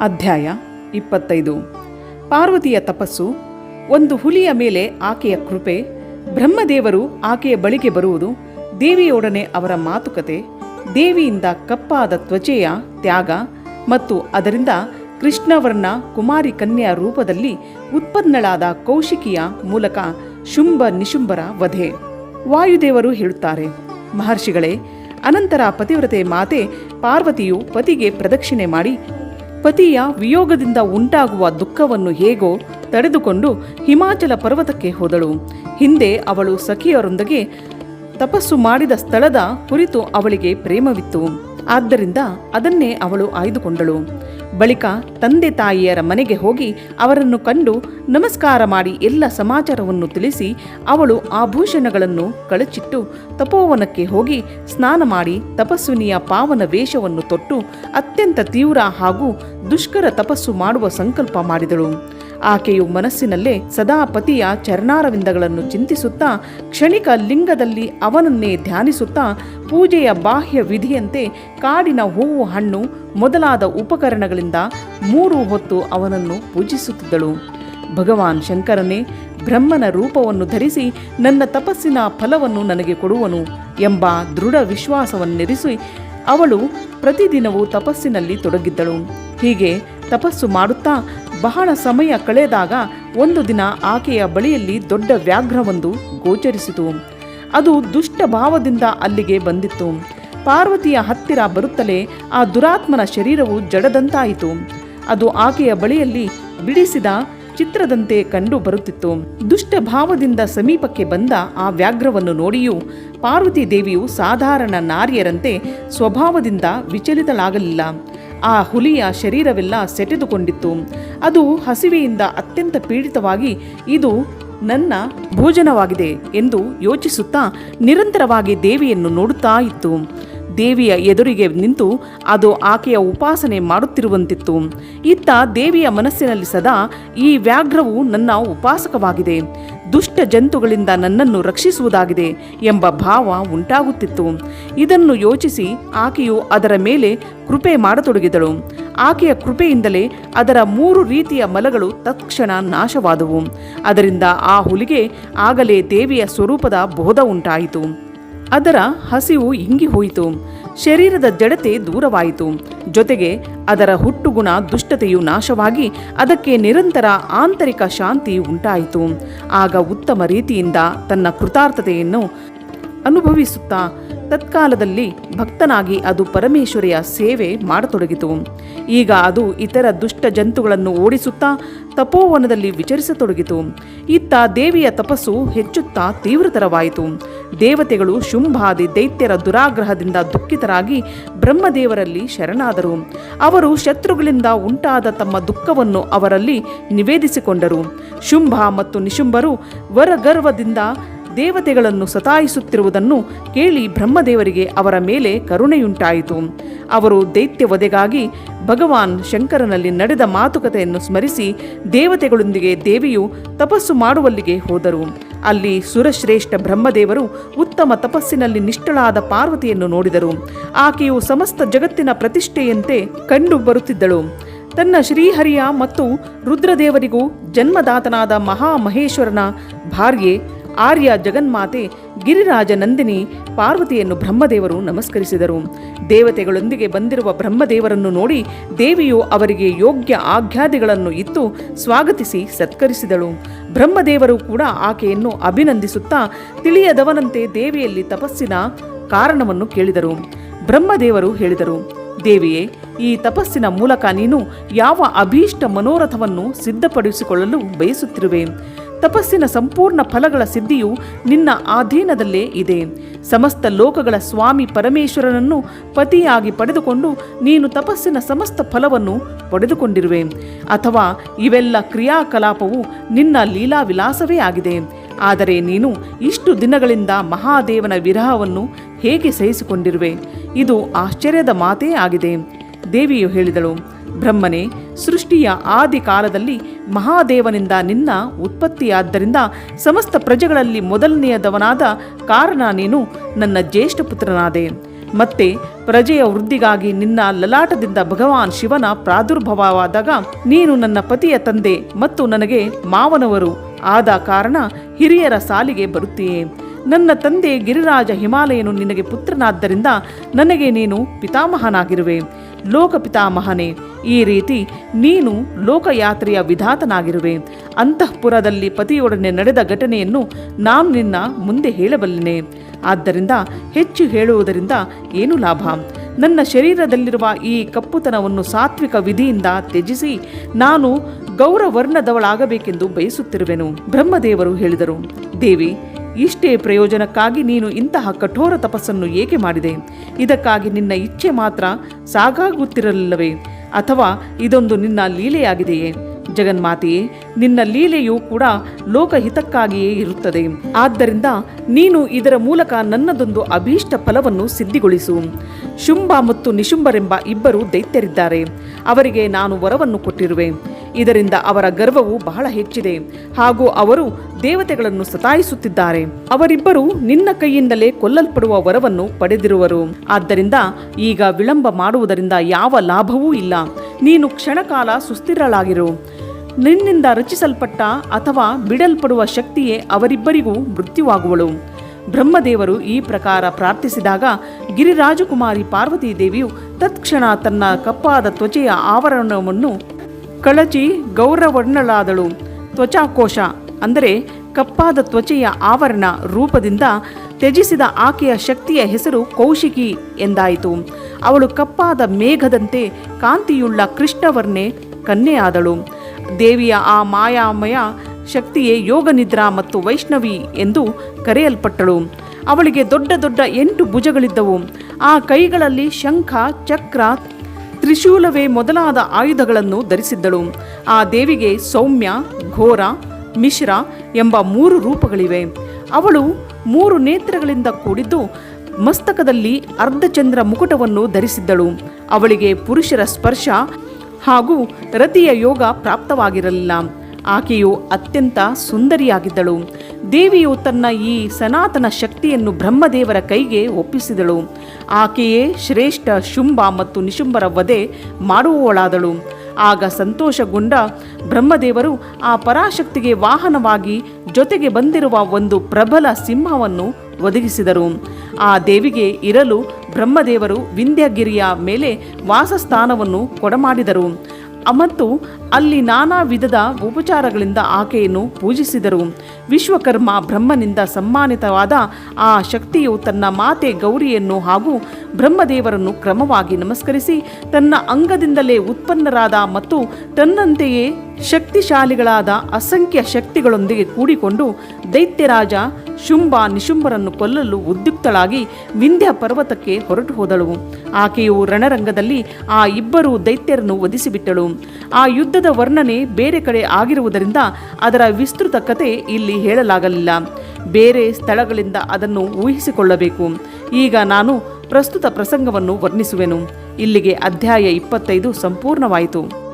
ಅಧ್ಯಾಯ ಇಪ್ಪತ್ತೈದು. ಪಾರ್ವತಿಯ ತಪಸ್ಸು, ಒಂದು ಹುಲಿಯ ಮೇಲೆ ಆಕೆಯ ಕೃಪೆ, ಬ್ರಹ್ಮದೇವರು ಆಕೆಯ ಬಳಿಗೆ ಬರುವುದು, ದೇವಿಯೊಡನೆ ಅವರ ಮಾತುಕತೆ, ದೇವಿಯಿಂದ ಕಪ್ಪಾದ ತ್ವಚೆಯ ತ್ಯಾಗ ಮತ್ತು ಅದರಿಂದ ಕೃಷ್ಣವರ್ಣ ಕುಮಾರಿ ಕನ್ಯಾ ರೂಪದಲ್ಲಿ ಉತ್ಪನ್ನಳಾದ ಕೌಶಿಕಿಯ ಮೂಲಕ ಶುಂಭ ನಿಶುಂಭರ ವಧೆ. ವಾಯುದೇವರು ಹೇಳುತ್ತಾರೆ, ಮಹರ್ಷಿಗಳೇ, ಅನಂತರ ಪತಿವ್ರತೆ ಮಾತೆ ಪಾರ್ವತಿಯು ಪತಿಗೆ ಪ್ರದಕ್ಷಿಣೆ ಮಾಡಿ ಪತಿಯ ವಿಯೋಗದಿಂದ ಉಂಟಾಗುವ ದುಃಖವನ್ನು ಹೇಗೋ ತಡೆದುಕೊಂಡು ಹಿಮಾಚಲ ಪರ್ವತಕ್ಕೆ ಹೋದಳು. ಹಿಂದೆ ಅವಳು ಸಖಿಯರೊಂದಿಗೆ ತಪಸ್ಸು ಮಾಡಿದ ಸ್ಥಳದ ಕುರಿತು ಅವಳಿಗೆ ಪ್ರೇಮವಿತ್ತು. ಆದ್ದರಿಂದ ಅದನ್ನೇ ಅವಳು ಆಯ್ದುಕೊಂಡಳು. ಬಳಿಕ ತಂದೆ ತಾಯಿಯರ ಮನೆಗೆ ಹೋಗಿ ಅವರನ್ನು ಕಂಡು ನಮಸ್ಕಾರ ಮಾಡಿ ಎಲ್ಲ ಸಮಾಚಾರವನ್ನು ತಿಳಿಸಿ ಅವಳು ಆಭೂಷಣಗಳನ್ನು ಕಳಚಿಟ್ಟು ತಪೋವನಕ್ಕೆ ಹೋಗಿ ಸ್ನಾನ ಮಾಡಿ ತಪಸ್ವಿನಿಯ ಪಾವನ ವೇಷವನ್ನು ತೊಟ್ಟು ಅತ್ಯಂತ ತೀವ್ರ ಹಾಗೂ ದುಷ್ಕರ ತಪಸ್ಸು ಮಾಡುವ ಸಂಕಲ್ಪ ಮಾಡಿದಳು. ಆಕೆಯು ಮನಸ್ಸಿನಲ್ಲೇ ಸದಾ ಪತಿಯ ಚರಣಾರವಿಂದಗಳನ್ನು ಚಿಂತಿಸುತ್ತಾ ಕ್ಷಣಿಕ ಲಿಂಗದಲ್ಲಿ ಅವನನ್ನೇ ಧ್ಯಾನಿಸುತ್ತಾ ಪೂಜೆಯ ಬಾಹ್ಯ ವಿಧಿಯಂತೆ ಕಾಡಿನ ಹೂವು, ಹಣ್ಣು ಮೊದಲಾದ ಉಪಕರಣಗಳಿಂದ ಮೂರು ಹೊತ್ತು ಅವನನ್ನು ಪೂಜಿಸುತ್ತಿದ್ದಳು. ಭಗವಾನ್ ಶಂಕರನೇ, ಬ್ರಹ್ಮನ ರೂಪವನ್ನು ಧರಿಸಿ ನನ್ನ ತಪಸ್ಸಿನ ಫಲವನ್ನು ನನಗೆ ಕೊಡುವನು ಎಂಬ ದೃಢ ವಿಶ್ವಾಸವನ್ನಿರಿಸಿ ಅವಳು ಪ್ರತಿದಿನವೂ ತಪಸ್ಸಿನಲ್ಲಿ ತೊಡಗಿದ್ದಳು. ಹೀಗೆ ತಪಸ್ಸು ಮಾಡುತ್ತಾ ಬಹಳ ಸಮಯ ಕಳೆದಾಗ ಒಂದು ದಿನ ಆಕೆಯ ಬಳಿಯಲ್ಲಿ ದೊಡ್ಡ ವ್ಯಾಘ್ರವೊಂದು ಗೋಚರಿಸಿತು. ಅದು ದುಷ್ಟ ಭಾವದಿಂದ ಅಲ್ಲಿಗೆ ಬಂದಿತ್ತು. ಪಾರ್ವತಿಯ ಹತ್ತಿರ ಬರುತ್ತಲೇ ಆ ದುರಾತ್ಮನ ಶರೀರವು ಜಡದಂತಾಯಿತು. ಅದು ಆಕೆಯ ಬಳಿಯಲ್ಲಿ ಬಿಡಿಸಿದ ಚಿತ್ರದಂತೆ ಕಂಡು ಬರುತ್ತಿತ್ತು. ದುಷ್ಟ ಭಾವದಿಂದ ಸಮೀಪಕ್ಕೆ ಬಂದ ಆ ವ್ಯಾಘ್ರವನ್ನು ನೋಡಿಯೂ ಪಾರ್ವತಿ ದೇವಿಯು ಸಾಧಾರಣ ನಾರಿಯರಂತೆ ಸ್ವಭಾವದಿಂದ ವಿಚಲಿತಳಾಗಲಿಲ್ಲ. ಆ ಹುಲಿಯ ಶರೀರವೆಲ್ಲ ಸೆಟೆದುಕೊಂಡಿತ್ತು. ಅದು ಹಸಿವೆಯಿಂದ ಅತ್ಯಂತ ಪೀಡಿತವಾಗಿ ಇದು ನನ್ನ ಭೋಜನವಾಗಿದೆ ಎಂದು ಯೋಚಿಸುತ್ತಾ ನಿರಂತರವಾಗಿ ದೇವಿಯನ್ನು ನೋಡುತ್ತಾ ಇತ್ತು. ದೇವಿಯ ಎದುರಿಗೆ ನಿಂತು ಅದು ಆಕೆಯ ಉಪಾಸನೆ ಮಾಡುತ್ತಿರುವಂತಿತ್ತು. ಇತ್ತ ದೇವಿಯ ಮನಸ್ಸಿನಲ್ಲಿ ಸದಾ ಈ ವ್ಯಾಘ್ರವು ನನ್ನ ಉಪಾಸಕವಾಗಿದೆ. ದುಷ್ಟ ಜಂತುಗಳಿಂದ ನನ್ನನ್ನು ರಕ್ಷಿಸುವುದಾಗಿದೆ ಎಂಬ ಭಾವ ಉಂಟಾಗುತ್ತಿತ್ತು. ಇದನ್ನು ಯೋಚಿಸಿ ಆಕೆಯು ಅದರ ಮೇಲೆ ಕೃಪೆ ಮಾಡತೊಡಗಿದಳು. ಆಕೆಯ ಕೃಪೆಯಿಂದಲೇ ಅದರ ಮೂರು ರೀತಿಯ ಮಲಗಳು ತಕ್ಷಣ ನಾಶವಾದವು. ಅದರಿಂದ ಆ ಹುಲಿಗೆ ಆಗಲೇ ದೇವಿಯ ಸ್ವರೂಪದ ಬೋಧ ಉಂಟಾಯಿತು. ಅದರ ಹಸಿವು ಇಂಗಿ ಹೋಯಿತು. ಶರೀರದ ಜಡತೆ ದೂರವಾಯಿತು. ಜೊತೆಗೆ ಅದರ ಹುಟ್ಟುಗುಣ ದುಷ್ಟತೆಯು ನಾಶವಾಗಿ ಅದಕ್ಕೆ ನಿರಂತರ ಆಂತರಿಕ ಶಾಂತಿ ಉಂಟಾಯಿತು. ಆಗ ಉತ್ತಮ ರೀತಿಯಿಂದ ತನ್ನ ಕೃತಾರ್ಥತೆಯನ್ನು ಅನುಭವಿಸುತ್ತಾ ತತ್ಕಾಲದಲ್ಲಿ ಭಕ್ತನಾಗಿ ಅದು ಪರಮೇಶ್ವರಿಯ ಸೇವೆ ಮಾಡತೊಡಗಿತು. ಈಗ ಅದು ಇತರ ದುಷ್ಟ ಜಂತುಗಳನ್ನು ಓಡಿಸುತ್ತಾ ತಪೋವನದಲ್ಲಿ ವಿಚರಿಸತೊಡಗಿತು. ಇತ್ತ ದೇವಿಯ ತಪಸ್ಸು ಹೆಚ್ಚುತ್ತಾ ತೀವ್ರತರವಾಯಿತು. ದೇವತೆಗಳು ಶುಂಭಾದಿ ದೈತ್ಯರ ದುರಾಗ್ರಹದಿಂದ ದುಃಖಿತರಾಗಿ ಬ್ರಹ್ಮದೇವರಲ್ಲಿ ಶರಣಾದರು. ಅವರು ಶತ್ರುಗಳಿಂದ ಉಂಟಾದ ತಮ್ಮ ದುಃಖವನ್ನು ಅವರಲ್ಲಿ ನಿವೇದಿಸಿಕೊಂಡರು. ಶುಂಭ ಮತ್ತು ನಿಶುಂಭರು ವರಗರ್ವದಿಂದ ದೇವತೆಗಳನ್ನು ಸತಾಯಿಸುತ್ತಿರುವುದನ್ನು ಕೇಳಿ ಬ್ರಹ್ಮದೇವರಿಗೆ ಅವರ ಮೇಲೆ ಕರುಣೆಯುಂಟಾಯಿತು. ಅವರು ದೈತ್ಯ ವಧೆಗಾಗಿ ಭಗವಾನ್ ಶಂಕರನಲ್ಲಿ ನಡೆದ ಮಾತುಕತೆಯನ್ನು ಸ್ಮರಿಸಿ ದೇವತೆಗಳೊಂದಿಗೆ ದೇವಿಯು ತಪಸ್ಸು ಮಾಡುವಲ್ಲಿಗೆ ಹೋದರು. ಅಲ್ಲಿ ಸುರಶ್ರೇಷ್ಠ ಬ್ರಹ್ಮದೇವರು ಉತ್ತಮ ತಪಸ್ಸಿನಲ್ಲಿ ನಿಷ್ಠಳಾದ ಪಾರ್ವತಿಯನ್ನು ನೋಡಿದರು. ಆಕೆಯು ಸಮಸ್ತ ಜಗತ್ತಿನ ಪ್ರತಿಷ್ಠೆಯಂತೆ ಕಂಡು ಬರುತ್ತಿದ್ದಳು. ತನ್ನ ಶ್ರೀಹರಿಯ ಮತ್ತು ರುದ್ರದೇವರಿಗೂ ಜನ್ಮದಾತನಾದ ಮಹಾಮಹೇಶ್ವರನ ಭಾರ್ಯೆ ಆರ್ಯ ಜಗನ್ಮಾತೆ ಗಿರಿರಾಜ ನಂದಿನಿ ಪಾರ್ವತಿಯನ್ನು ಬ್ರಹ್ಮದೇವರು ನಮಸ್ಕರಿಸಿದರು. ದೇವತೆಗಳೊಂದಿಗೆ ಬಂದಿರುವ ಬ್ರಹ್ಮದೇವರನ್ನು ನೋಡಿ ದೇವಿಯು ಅವರಿಗೆ ಯೋಗ್ಯ ಆಖ್ಯಾದಿಗಳನ್ನು ಇತ್ತು ಸ್ವಾಗತಿಸಿ ಸತ್ಕರಿಸಿದಳು. ಬ್ರಹ್ಮದೇವರು ಕೂಡ ಆಕೆಯನ್ನು ಅಭಿನಂದಿಸುತ್ತಾ ತಿಳಿಯದವನಂತೆ ದೇವಿಯಲ್ಲಿ ತಪಸ್ಸಿನ ಕಾರಣವನ್ನು ಕೇಳಿದರು. ಬ್ರಹ್ಮದೇವರು ಹೇಳಿದರು, ದೇವಿಯೇ, ಈ ತಪಸ್ಸಿನ ಮೂಲಕ ನೀನು ಯಾವ ಅಭೀಷ್ಟ ಮನೋರಥವನ್ನು ಸಿದ್ಧಪಡಿಸಿಕೊಳ್ಳಲು ಬಯಸುತ್ತಿರುವೆ? ತಪಸ್ಸಿನ ಸಂಪೂರ್ಣ ಫಲಗಳ ಸಿದ್ಧಿಯು ನಿನ್ನ ಅಧೀನದಲ್ಲೇ ಇದೆ. ಸಮಸ್ತ ಲೋಕಗಳ ಸ್ವಾಮಿ ಪರಮೇಶ್ವರನನ್ನು ಪತಿಯಾಗಿ ಪಡೆದುಕೊಂಡು ನೀನು ತಪಸ್ಸಿನ ಸಮಸ್ತ ಫಲವನ್ನು ಪಡೆದುಕೊಂಡಿರುವೆ. ಅಥವಾ ಇವೆಲ್ಲ ಕ್ರಿಯಾಕಲಾಪವು ನಿನ್ನ ಲೀಲಾ ವಿಲಾಸವೇ ಆಗಿದೆ. ಆದರೆ ನೀನು ಇಷ್ಟು ದಿನಗಳಿಂದ ಮಹಾದೇವನ ವಿರಹವನ್ನು ಹೇಗೆ ಸಹಿಸಿಕೊಂಡಿರುವೆ? ಇದು ಆಶ್ಚರ್ಯದ ಮಾತೇ ಆಗಿದೆ. ದೇವಿಯು ಹೇಳಿದಳು, ಬ್ರಹ್ಮನೇ ಸೃಷ್ಟಿಯ ಆದಿ ಕಾಲದಲ್ಲಿ ಮಹಾದೇವನಿಂದ ನಿನ್ನ ಉತ್ಪತ್ತಿಯಾದ್ದರಿಂದ ಸಮಸ್ತ ಪ್ರಜೆಗಳಲ್ಲಿ ಮೊದಲನೆಯದವನಾದ ಕಾರಣ ನೀನು ನನ್ನ ಜ್ಯೇಷ್ಠ ಪುತ್ರನಾದೆ. ಮತ್ತೆ ಪ್ರಜೆಯ ವೃದ್ಧಿಗಾಗಿ ನಿನ್ನ ಲಲಾಟದಿಂದ ಭಗವಾನ್ ಶಿವನ ಪ್ರಾದುರ್ಭವವಾದಾಗ ನೀನು ನನ್ನ ಪತಿಯ ತಂದೆ ಮತ್ತು ನನಗೆ ಮಾವನವರು. ಆದ ಕಾರಣ ಹಿರಿಯರ ಸಾಲಿಗೆ ಬರುತ್ತೀಯೇ. ನನ್ನ ತಂದೆ ಗಿರಿರಾಜ ಹಿಮಾಲಯನು ನಿನಗೆ ಪುತ್ರನಾದ್ದರಿಂದ ನನಗೆ ನೀನು ಪಿತಾಮಹನಾಗಿರುವೆ. ಲೋಕ ಪಿತಾಮಹನೇ ಈ ರೀತಿ ನೀನು ಲೋಕಯಾತ್ರೆಯ ವಿಧಾತನಾಗಿರುವೆ. ಅಂತಃಪುರದಲ್ಲಿ ಪತಿಯೊಡನೆ ನಡೆದ ಘಟನೆಯನ್ನು ನಾನು ನಿನ್ನ ಮುಂದೆ ಹೇಳಬಲ್ಲೆನೆ. ಆದ್ದರಿಂದ ಹೆಚ್ಚು ಹೇಳುವುದರಿಂದ ಏನು ಲಾಭ? ನನ್ನ ಶರೀರದಲ್ಲಿರುವ ಈ ಕಪ್ಪುತನವನ್ನು ಸಾತ್ವಿಕ ವಿಧಿಯಿಂದ ತ್ಯಜಿಸಿ ನಾನು ಗೌರವರ್ಣದವಳಾಗಬೇಕೆಂದು ಬಯಸುತ್ತಿರುವೆನು, ಬ್ರಹ್ಮದೇವರು ಹೇಳಿದರು. ದೇವಿ ಇಷ್ಟೇ ಪ್ರಯೋಜನಕ್ಕಾಗಿ ನೀನು ಇಂತಹ ಕಠೋರ ತಪಸ್ಸನ್ನು ಏಕೆ ಮಾಡಿದೆ? ಇದಕ್ಕಾಗಿ ನಿನ್ನ ಇಚ್ಛೆ ಮಾತ್ರ ಸಾಗಾಗುತ್ತಿರಲಿಲ್ಲವೇ? ಅಥವಾ ಇದೊಂದು ನಿನ್ನ ಲೀಲೆಯಾಗಿದೆಯೇ? ಜಗನ್ಮಾತೆಯೇ, ನಿನ್ನ ಲೀಲೆಯೂ ಕೂಡ ಲೋಕಹಿತಕ್ಕಾಗಿಯೇ ಇರುತ್ತದೆ. ಆದ್ದರಿಂದ ನೀನು ಇದರ ಮೂಲಕ ನನ್ನದೊಂದು ಅಭೀಷ್ಟ ಫಲವನ್ನು ಸಿದ್ಧಿಗೊಳಿಸು. ಶುಂಭ ಮತ್ತು ನಿಶುಂಭರೆಂಬ ಇಬ್ಬರು ದೈತ್ಯರಿದ್ದಾರೆ. ಅವರಿಗೆ ನಾನು ವರವನ್ನು ಕೊಟ್ಟಿರುವೆ. ಇದರಿಂದ ಅವರ ಗರ್ವವು ಬಹಳ ಹೆಚ್ಚಿದೆ. ಹಾಗೂ ಅವರು ದೇವತೆಗಳನ್ನು ಸತಾಯಿಸುತ್ತಿದ್ದಾರೆ. ಅವರಿಬ್ಬರು ನಿನ್ನ ಕೈಯಿಂದಲೇ ಕೊಲ್ಲಲ್ಪಡುವ ವರವನ್ನು ಪಡೆದಿರುವರು. ಆದ್ದರಿಂದ ಈಗ ವಿಳಂಬ ಮಾಡುವುದರಿಂದ ಯಾವ ಲಾಭವೂ ಇಲ್ಲ. ನೀನು ಕ್ಷಣಕಾಲ ಸುಸ್ಥಿರಳಾಗಿರು. ನಿನ್ನಿಂದ ರಚಿಸಲ್ಪಟ್ಟ ಅಥವಾ ಬಿಡಲ್ಪಡುವ ಶಕ್ತಿಯೇ ಅವರಿಬ್ಬರಿಗೂ ಮೃತ್ಯುವಾಗುವಳು. ಬ್ರಹ್ಮದೇವರು ಈ ಪ್ರಕಾರ ಪ್ರಾರ್ಥಿಸಿದಾಗ ಗಿರಿರಾಜಕುಮಾರಿ ಪಾರ್ವತೀ ದೇವಿಯು ತತ್ಕ್ಷಣ ತನ್ನ ಕಪ್ಪಾದ ತ್ವಚೆಯ ಆವರಣವನ್ನು ಕಳಚಿ ಗೌರವರ್ಣಳಾದಳು. ತ್ವಚಾಕೋಶ ಅಂದರೆ ಕಪ್ಪಾದ ತ್ವಚೆಯ ಆವರಣ ರೂಪದಿಂದ ತ್ಯಜಿಸಿದ ಆಕೆಯ ಶಕ್ತಿಯ ಹೆಸರು ಕೌಶಿಕಿ ಎಂದಾಯಿತು. ಅವಳು ಕಪ್ಪಾದ ಮೇಘದಂತೆ ಕಾಂತಿಯುಳ್ಳ ಕೃಷ್ಣವರ್ಣೆ ಕನ್ಯೆಯಾದಳು. ದೇವಿಯ ಆ ಮಾಯಾಮಯ ಶಕ್ತಿಯೇ ಯೋಗನಿದ್ರಾ ಮತ್ತು ವೈಷ್ಣವಿ ಎಂದು ಕರೆಯಲ್ಪಟ್ಟಳು. ಅವಳಿಗೆ ದೊಡ್ಡ ದೊಡ್ಡ ಎಂಟು ಭುಜಗಳಿದ್ದವು. ಆ ಕೈಗಳಲ್ಲಿ ಶಂಖ, ಚಕ್ರ ತ್ರಿಶೂಲವೇ ಮೊದಲಾದ ಆಯುಧಗಳನ್ನು ಧರಿಸಿದ್ದಳು. ಆ ದೇವಿಗೆ ಸೌಮ್ಯ, ಘೋರ, ಮಿಶ್ರ ಎಂಬ ಮೂರು ರೂಪಗಳಿವೆ. ಅವಳು ಮೂರು ನೇತ್ರಗಳಿಂದ ಕೂಡಿದ್ದು ಮಸ್ತಕದಲ್ಲಿ ಅರ್ಧಚಂದ್ರ ಮುಕುಟವನ್ನು ಧರಿಸಿದ್ದಳು. ಅವಳಿಗೆ ಪುರುಷರ ಸ್ಪರ್ಶ ಹಾಗೂ ರತಿಯ ಯೋಗ ಪ್ರಾಪ್ತವಾಗಿರಲಿಲ್ಲ. ಆಕೆಯು ಅತ್ಯಂತ ಸುಂದರಿಯಾಗಿದ್ದಳು. ದೇವಿಯು ತನ್ನ ಈ ಸನಾತನ ಶಕ್ತಿಯನ್ನು ಬ್ರಹ್ಮದೇವರ ಕೈಗೆ ಒಪ್ಪಿಸಿದಳು. ಆಕೆಯೇ ಶ್ರೇಷ್ಠ ಶುಂಭ ಮತ್ತು ನಿಶುಂಬರ ವಧೆ ಮಾಡುವವಳಾದಳು. ಆಗ ಸಂತೋಷಗೊಂಡ ಬ್ರಹ್ಮದೇವರು ಆ ಪರಾಶಕ್ತಿಗೆ ವಾಹನವಾಗಿ ಜೊತೆಗೆ ಬಂದಿರುವ ಒಂದು ಪ್ರಬಲ ಸಿಂಹವನ್ನು ಒದಗಿಸಿದರು. ಆ ದೇವಿಗೆ ಇರಲು ಬ್ರಹ್ಮದೇವರು ವಿಂಧ್ಯಗಿರಿಯ ಮೇಲೆ ವಾಸಸ್ಥಾನವನ್ನು ಕೊಡಮಾಡಿದರು. ಮತ್ತು ಅಲ್ಲಿ ನಾನಾ ವಿಧದ ಉಪಚಾರಗಳಿಂದ ಆಕೆಯನ್ನು ಪೂಜಿಸಿದರು. ವಿಶ್ವಕರ್ಮ ಬ್ರಹ್ಮನಿಂದ ಸಮ್ಮಾನಿತವಾದ ಆ ಶಕ್ತಿಯು ತನ್ನ ಮಾತೆ ಗೌರಿಯನ್ನು ಹಾಗೂ ಬ್ರಹ್ಮದೇವರನ್ನು ಕ್ರಮವಾಗಿ ನಮಸ್ಕರಿಸಿ ತನ್ನ ಅಂಗದಿಂದಲೇ ಉತ್ಪನ್ನರಾದ ಮತ್ತು ತನ್ನಂತೆಯೇ ಶಕ್ತಿಶಾಲಿಗಳಾದ ಅಸಂಖ್ಯ ಶಕ್ತಿಗಳೊಂದಿಗೆ ಕೂಡಿಕೊಂಡು ದೈತ್ಯರಾಜ ಶುಂಭ ನಿಶುಂಭರನ್ನು ಕೊಲ್ಲಲು ಉದ್ಯುಕ್ತಳಾಗಿ ವಿಂಧ್ಯ ಪರ್ವತಕ್ಕೆ ಹೊರಟು ಹೋದಳು. ಆಕೆಯು ರಣರಂಗದಲ್ಲಿ ಆ ಇಬ್ಬರು ದೈತ್ಯರನ್ನು ವಧಿಸಿಬಿಟ್ಟಳು. ಆ ಯುದ್ಧದ ವರ್ಣನೆ ಬೇರೆ ಕಡೆ ಆಗಿರುವುದರಿಂದ ಅದರ ವಿಸ್ತೃತ ಕತೆ ಇಲ್ಲಿ ಹೇಳಲಾಗಲಿಲ್ಲ. ಬೇರೆ ಸ್ಥಳಗಳಿಂದ ಅದನ್ನು ಊಹಿಸಿಕೊಳ್ಳಬೇಕು. ಈಗ ನಾನು ಪ್ರಸ್ತುತ ಪ್ರಸಂಗವನ್ನು ವರ್ಣಿಸುವೆನು. ಇಲ್ಲಿಗೆ ಅಧ್ಯಾಯ ಇಪ್ಪತ್ತೈದು ಸಂಪೂರ್ಣವಾಯಿತು.